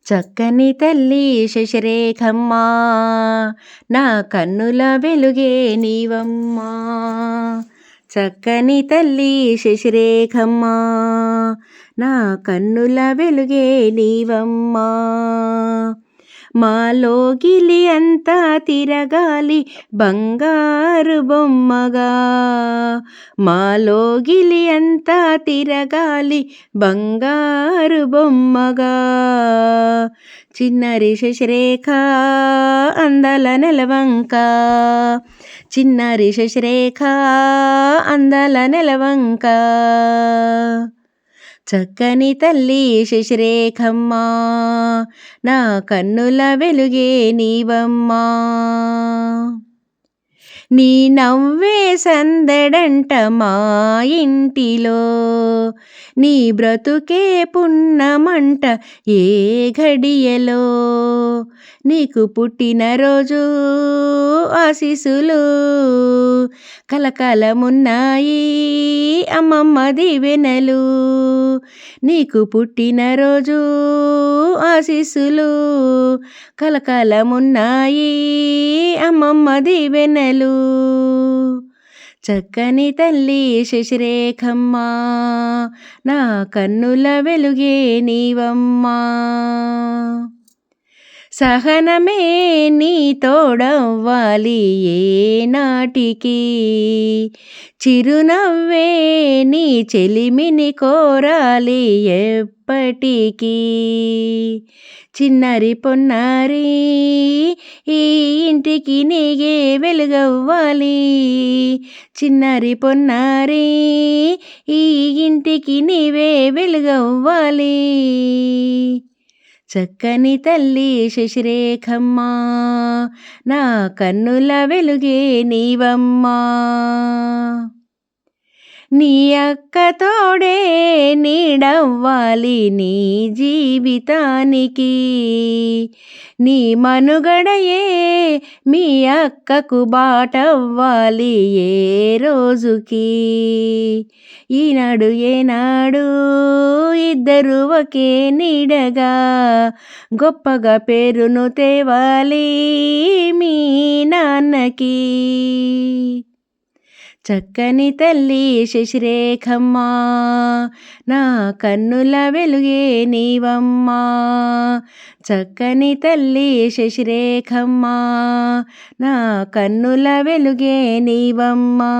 చక్కని తల్లి శశిరేఖమ్మా నా కన్నుల వెలుగే నీవమ్మా. చక్కని తల్లి శశిరేఖమ్మా నా కన్నుల వెలుగే నీవమ్మా. మాలోగిలి అంతా తిరగాలి బంగారు బొమ్మగా. మాలోగిలి అంతా తిరగాలి బంగారు బొమ్మగా. చిన్నరి శశిరేఖ అందల నెలవంక. చిన్నరి శశిరేఖ అందల నెలవంక. చక్కని తల్లి శశిరేఖమ్మా నా కన్నుల వెలుగే నీవమ్మా. నీ నవ్వే సందడంట మా ఇంటిలో. నీ బ్రతుకే పున్నమంట ఏ ఘడియలో. నీకు పుట్టినరోజు ఆశీసులు కలకలమున్నాయి అమ్మమ్మ దివెనలు. నీకు పుట్టినరోజు ఆశీసులు కలకలమున్నాయి అమ్మమ్మ దివెనలు. చక్కని తల్లి శశిరేఖమ్మా నా కన్నుల వెలుగే నీవమ్మా. సహనమే నీ తోడవ్వాలి ఏ నాటికి. చిరునవ్వే నీ చెలిమిని కోరాలి ఎప్పటికీ. చిన్నరి పొన్నారి ఈ ఇంటికి నీగే వెలుగవ్వాలి. చిన్నరి పొన్నారి ఈ ఇంటికి నీవే వెలుగవ్వాలి. చక్కని తల్లి శశిరేఖమ్మా నా కన్నుల వెలుగే నీవమ్మా. నీ అక్క తోడే నీడవ్వాలి నీ జీవితానికి. నీ మనుగడయే మీ అక్కకు బాటవ్వాలి ఏ రోజుకి. ఈనాడు ఏనాడు ఇద్దరు ఒకే నీడగా గొప్పగా పేరును తేవాలి మీ నాన్నకి. చక్కని తల్లి శశిరేఖమ్మా నా కన్నుల వెలుగే నీవమ్మా. చక్కని తల్లి శశిరేఖమ్మా నా కన్నుల వెలుగే నీవమ్మా.